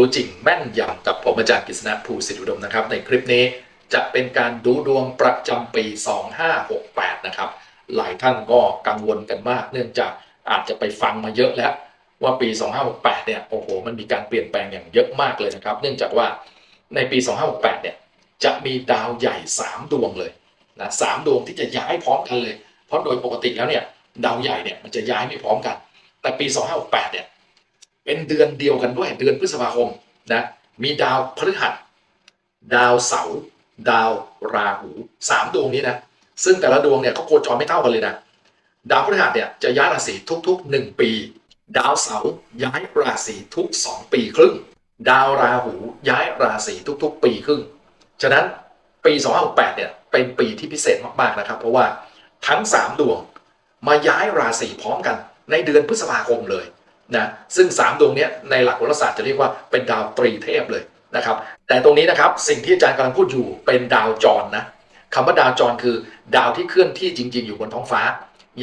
รู้จริงแม่นยำกับผมอาจารย์กฤษณะภูสิทธิอุดมนะครับ ในคลิปนี้จะเป็นการดูดวงประจำปี 2568 นะครับ หลายท่านก็กังวลกันมาก เนื่องจากอาจจะไปฟังมาเยอะแล้วว่าปี 2568 เนี่ยโอ้โหมันมีการเปลี่ยนแปลงอย่างเยอะมากเลยนะครับ เนื่องจากว่าในปี 2568 เนี่ยจะมีดาวใหญ่ 3 ดวงเลยนะสามดวงที่จะย้ายพร้อมกันเลย เพราะโดยปกติแล้วเนี่ยดาวใหญ่เนี่ยมันจะย้ายไม่พร้อมกัน แต่ปี 2568 เนี่ย เป็นเดือนเดียวกันด้วย เดือนพฤษภาคมนะมีดาวพฤหัส ดาวเสาร์ดาวราหูสามดวงนี้นะซึ่งแต่ละดวงเนี่ยเขาโคจรไม่เท่ากันเลยนะดาวพฤหัสเนี่ยจะย้ายราศีทุกๆ 1 ปี ดาวเสาร์ย้ายราศีทุก 2 ปีครึ่ง ดาวราหูย้ายราศีทุกๆ ปีครึ่ง ฉะนั้นปี2568เนี่ยเป็นปีที่พิเศษมากๆนะครับ เพราะว่าทั้ง 3 ดวงมาย้ายราศีพร้อมกันในเดือนพฤษภาคมเลย นะซึ่ง 3 ดวงนี้ในหลักโหราศาสตร์จะเรียกว่าเป็นดาวตรีเทพเลยนะครับ แต่ตรงนี้นะครับสิ่งที่อาจารย์กำลังพูดอยู่เป็นดาวจรนะคำว่าดาวจรคือ ดาวที่เคลื่อนที่จริง ๆ อยู่บนท้องฟ้า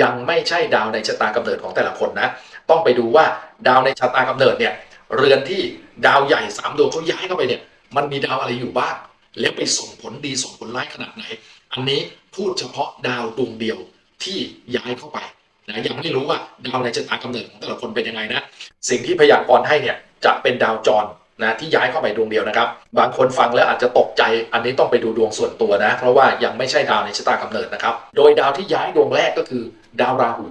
ยังไม่ใช่ดาวในชะตากำเนิดของแต่ละคนนะต้องไปดูว่าดาวในชะตากำเนิดเนี่ยเรือนที่ดาวใหญ่สามดวงเขาย้ายเข้าไปเนี่ยมันมีดาวอะไรอยู่บ้างแล้วไปส่งผลดีส่งผลร้ายขนาดไหน อันนี้พูดเฉพาะดาวดวงเดียวที่ย้ายเข้าไป นะยังไม่รู้ว่าดาวในชะตากำเนิดของแต่ละคนเป็นยังไงนะสิ่งที่พยากรณ์ให้เนี่ยจะเป็นดาวจรนะที่ย้ายเข้าไปดวงเดียวนะครับ บางคนฟังแล้วอาจจะตกใจอันนี้ต้องไปดูดวงส่วนตัวนะ เพราะว่ายังไม่ใช่ดาวในชะตากำเนิดนะครับ โดยดาวที่ย้ายดวงแรกก็คือ ดาวราหู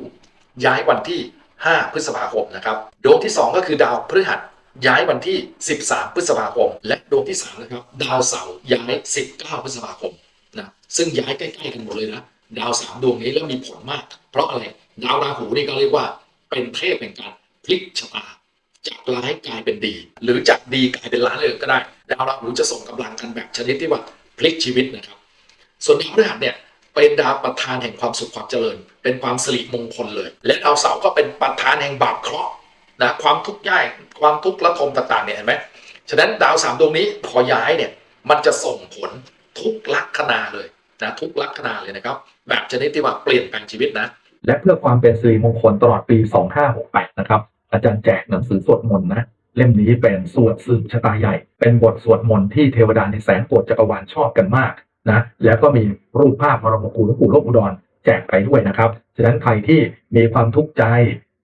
ย้ายวันที่ 5 พฤษภาคมนะครับดวงที่ 2 ก็คือดาวพฤหัสย้ายวันที่ 13 พฤษภาคม และดวงที่3นะครับดาวเสาร์ย้าย 19 พฤษภาคมนะซึ่งย้ายใกล้ๆกันหมดเลยนะ ดาวสามดวงนี้แล้วมีผลมาก เพราะอะไรดาวราหูนี่ก็เรียกว่าเป็นเทพแห่งการพลิกชะตาจากร้ายกลายเป็นดี หรือจากดีกลายเป็นร้ายเลยก็ได้ดาวราหูจะส่งกำลังกันแบบชนิดที่ว่าพลิกชีวิตนะครับ ส่วนดาวพฤหัสเนี่ยเป็นดาวประธานแห่งความสุขความเจริญ เป็นความสิริมงคลเลย และดาวเสาร์ก็เป็นประธานแห่งบาปเคราะห์นะความทุกข์ยากความทุกข์ระทมต่างๆเนี่ยเห็นไหมฉะนั้นดาวสามดวงนี้พอย้ายเนี่ยมันจะส่งผลทุกลัคนาเลยนะทุกลัคนาเลยนะครับ แบบชนิดที่ว่าเปลี่ยนแปลงชีวิตนะ และเพื่อความเป็นสิริมงคลตลอดปี 2568 นะครับ อาจารย์แจกหนังสือสวดมนต์นะ เล่มนี้เป็นสวดสืบชะตาใหญ่ เป็นบทสวดมนต์ที่เทวดาในแสนโกรธจักรวาลชอบกันมากนะ แล้วก็มีรูปภาพมรมครูหลวงปู่โลกอุดรแจกไปด้วยนะครับ ฉะนั้นใครที่มีความทุกข์ใจ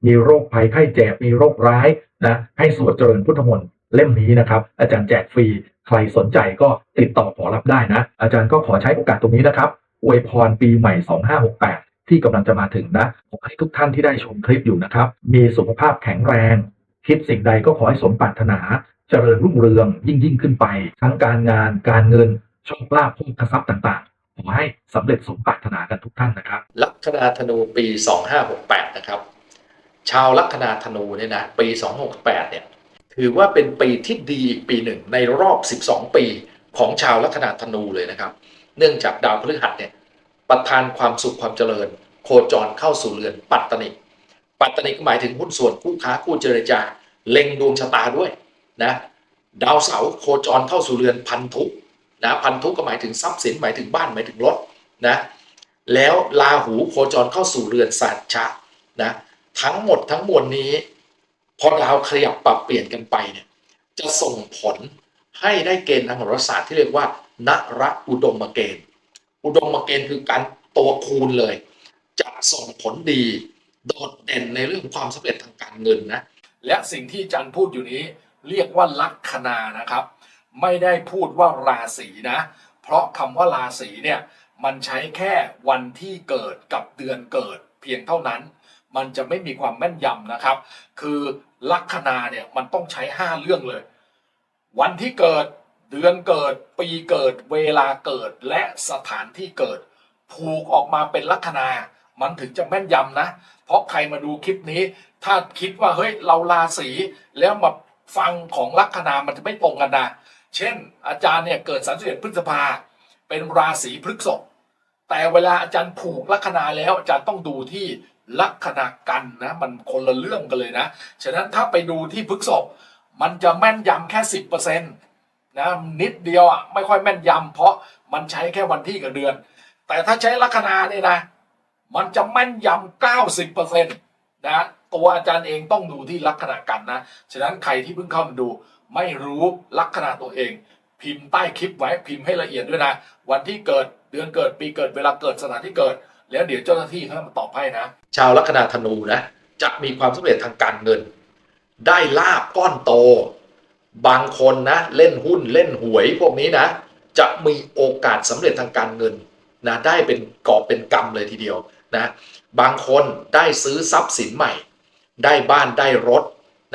มีโรคภัยไข้เจ็บ มีโรคร้ายนะ ให้สวดเจริญพุทธมนต์เล่มนี้นะครับ อาจารย์แจกฟรี ใครสนใจก็ติดต่อขอรับได้นะ อาจารย์ก็ขอใช้โอกาสตรงนี้นะครับ อวยพรปีใหม่ 2568 ที่กำลังจะมาถึงนะ ขอให้ทุกท่านที่ได้ชมคลิปอยู่นะครับ มีสุขภาพแข็งแรง คิดสิ่งใดก็ขอให้สมปรารถนา เจริญรุ่งเรืองยิ่งยิ่งขึ้นไป ทั้งการงานการเงินโชคลาภโภคทรัพย์ต่างๆ ขอให้สำเร็จสมปรารถนากันทุกท่านนะครับ ลัคนาธนูปี 2568 นะครับ ชาวลัคนาธนูเนี่ยนะปี 268 เนี่ยถือว่าเป็นปีที่ดีอีกปีหนึ่งในรอบ 12 ปีของชาวลัคนาธนูเลยนะครับ เนื่องจากดาวพฤหัสเนี่ยประทานความสุขความเจริญ โคจรเข้าสู่เรือนปัตตนิปัตตนิก็หมายถึงหุ้นส่วนคู่ค้าคู่เจรจา เล็งดวงชะตาด้วยนะดาวเสาร์โคจรเข้าสู่เรือนพันธุนะพันธุก็หมายถึงทรัพย์สินหมายถึงบ้านหมายถึงรถนะแล้วลาหูโคจรเข้าสู่เรือนสัจชะนะทั้งหมดทั้งมวลนี้ พอดาวขยับปรับเปลี่ยนกันไปเนี่ยจะส่งผล ให้ได้เกณฑ์ทางโหราศาสตร์ที่เรียกว่านรอุดมเกณฑ์ อุดมเกณฑ์คือการตัวคูณเลย จะส่งผลดี โดดเด่นในเรื่องความสำเร็จทางการเงินนะ และสิ่งที่อาจารย์พูดอยู่นี้เรียกว่าลัคนานะครับ ไม่ได้พูดว่าราศีนะ เพราะคำว่าราศีเนี่ยมันใช้แค่วันที่เกิดกับเดือนเกิดเพียงเท่านั้น มันจะไม่มีความแม่นยำนะครับ คือลัคนาเนี่ยมันต้องใช้ 5 เรื่องเลย วันที่เกิด เดือนเกิด ปีเกิด เวลาเกิด และสถานที่เกิด ผูกออกมาเป็นลัคนา มันถึงจะแม่นยำนะ เพราะใครมาดูคลิปนี้ ถ้าคิดว่าเฮ้ยเราราศีแล้วมาฟังของลัคนา มันจะไม่ตรงกันนะ เช่น อาจารย์เนี่ยเกิด31พฤษภา เป็นราศีพฤษภแต่เวลาอาจารย์ผูกลัคนาแล้วอาจารย์ต้องดูที่ลัคนากันนะ มันคนละเรื่องกันเลยนะ ฉะนั้นถ้าไปดูที่พฤษภ มันจะแม่นยำแค่สิบเปอร์เซ็นต์นะนิดเดียวอะไม่ค่อยแม่นยำเพราะมันใช้แค่วันที่กับเดือน แต่ถ้าใช้ลัคนาเนี่ยนะ มันจะแม่นยำเก้าสิบเปอร์เซ็นต์นะตัวอาจารย์เองต้องดูที่ลัคนากันนะ ฉะนั้นใครที่เพิ่งเข้ามาดู ไม่รู้ลัคนาตัวเอง พิมพ์ใต้คลิปไว้พิมพ์ให้ละเอียดด้วยนะ วันที่เกิดเดือนเกิดปีเกิดเวลาเกิดสถานที่เกิด แล้วเดี๋ยวเจ้าหน้าที่เขาจะมาตอบให้นะ ชาวลัคนาธนูนะจะมีความสำเร็จทางการเงิน ได้ลาบก้อนโต บางคนนะเล่นหุ้นเล่นหวยพวกนี้นะ จะมีโอกาสสำเร็จทางการเงินนะได้เป็นกอบเป็นกำเลยทีเดียวนะบางคนได้ซื้อทรัพย์สินใหม่ ได้บ้านได้รถ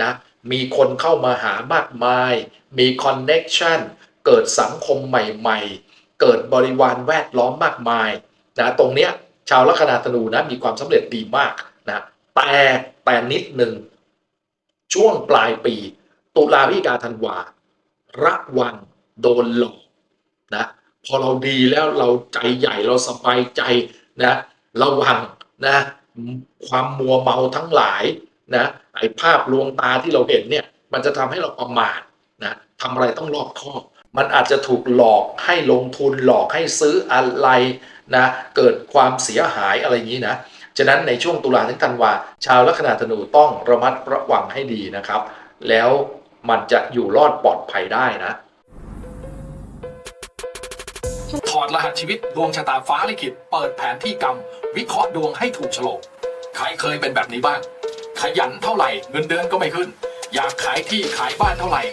นะมีคนเข้ามาหามากมาย มีคอนเน็ชันเกิดสังคมใหม่ๆ เกิดบริวารแวดล้อมมากมายนะตรงเนี้ยชาวลัคนาธนูนะมีความสำเร็จดีมากนะแต่แต่นิดหนึ่ง ช่วงปลายปี ตุลาพฤศจิกาธันวา ระวังโดนหลอกนะพอเราดีแล้วเราใจใหญ่เราสบายใจนะระวังนะความมัวเมาทั้งหลายนะไอ้ภาพลวงตาที่เราเห็นเนี่ยมันจะทำให้เราประมาทนะทำอะไรต้องรอบคอบมันอาจจะถูกหลอกให้ลงทุนหลอกให้ซื้ออะไรนะเกิดความเสียหายอะไรอย่างนี้นะ ฉะนั้นในช่วงตุลาถึงธันวาชาวลัคนาธนูต้องระมัดระวังให้ดีนะครับ แล้วมันจะอยู่รอดปลอดภัยได้นะ ถอดรหัสชีวิตดวงชะตาฟ้าลิขิตเปิดแผนที่กรรม วิเคราะห์ดวงให้ถูกโฉลกใครเคยเป็นแบบนี้บ้าง ขยันเท่าไหร่เงินเดือนก็ไม่ขึ้น อยากขายที่ขายบ้านเท่าไหร่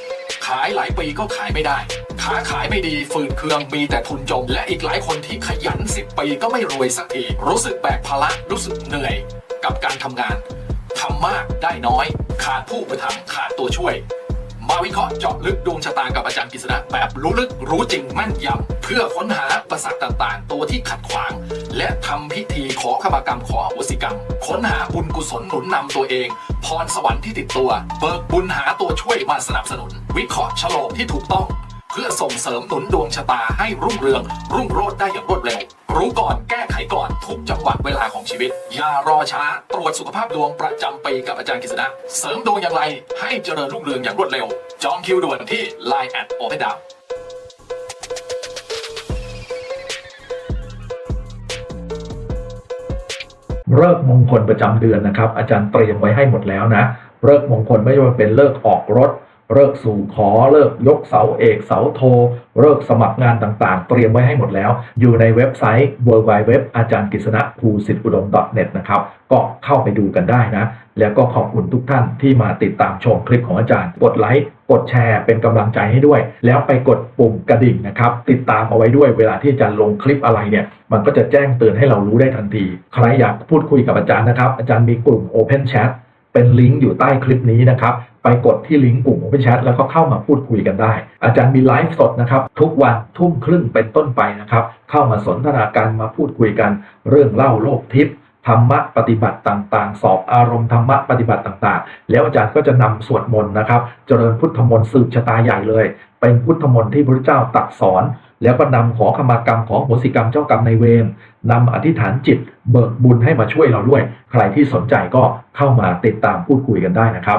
ขายหลายปีก็ขายไม่ได้ค้าขายไม่ดีฝืนเคืองมีแต่ทุนจม และอีกหลายคนที่ขยัน 10 ปีก็ไม่รวยสักทีรู้สึกแบกภาระรู้สึกเหนื่อย กับการทำงานทำมากได้น้อย ขาดผู้ประทำขาดตัวช่วย มาวิเคราะห์เจาะลึกดวงชะตากับอาจารย์กฤษณะแบบรู้ลึกรู้จริงแม่นยำเพื่อค้นหาประสักต่างๆ ตัวที่ขัดขวาง และทำพิธีขอขมากรรมขออโหสิกรรม ค้นหาบุญกุศลหนุนนำตัวเอง พรสวรรค์ที่ติดตัว เบิกบุญหาตัวช่วยมาสนับสนุน วิเคราะห์ฉลกที่ถูกต้อง เพื่อส่งเสริมหนุนดวงชะตาให้รุ่งเรือง รุ่งโรจน์ได้อย่างรวดเร็ว รู้ก่อนแก้ไขก่อนทุกจังหวะเวลาของชีวิต อย่ารอช้า ตรวจสุขภาพดวงประจำปีกับอาจารย์กฤษณะ เสริมดวงอย่างไร ให้เจริญรุ่งเรืองอย่างรวดเร็ว จองคิวด่วนที่ Line แอดโอเพนดาเลิกมงคลประจำเดือนนะครับ อาจารย์เตรียมไว้ให้หมดแล้วนะเลิกมงคลไม่ว่าเป็นเลิกออกรถ เลิกสู่ขอเลิกยกเสาเอกเสาโท เลิกสมัครงานต่างๆ เตรียมไว้ให้หมดแล้ว อยู่ในเว็บไซต์ w w w อาจารย์กฤษณะภูสิทธิอุดม .net นะครับ ก็เข้าไปดูกันได้นะ แล้วก็ขอบคุณทุกท่านที่มาติดตามชมคลิปของอาจารย์ กดไลค์กดแชร์เป็นกำลังใจให้ด้วย แล้วไปกดปุ่มกระดิ่งนะครับ ติดตามเอาไว้ด้วยเวลาที่อาจารย์ลงคลิปอะไรเนี่ย มันก็จะแจ้งเตือนให้เรารู้ได้ทันที ใครอยากพูดคุยกับอาจารย์นะครับ อาจารย์มีกลุ่ม Open Chat เป็นลิงก์อยู่ใต้คลิปนี้นะครับ ไปกดที่ลิงก์กลุ่ม Open Chat แล้วก็เข้ามาพูดคุยกันได้ อาจารย์มีไลฟ์สดนะครับ ทุกวันทุ่มครึ่งเป็นต้นไปนะครับ เข้ามาสนทนาการมาพูดคุยกัน เรื่องเล่าโลกทิพย์ธรรมะปฏิบัติต่างๆ สอบอารมณ์ธรรมะปฏิบัติต่างๆ แล้วอาจารย์ก็จะนำสวดมนต์นะครับ เจริญพุทธมนต์สืบชะตาใหญ่เลย เป็นพุทธมนต์ที่พระเจ้าตรัสสอน แล้วก็นำขอขมากรรมของโหสิกรรมเจ้ากรรมในเวรนำอธิษฐานจิตเบิกบุญให้มาช่วยเราด้วย ใครที่สนใจก็เข้ามาติดตามพูดคุยกันได้นะครับ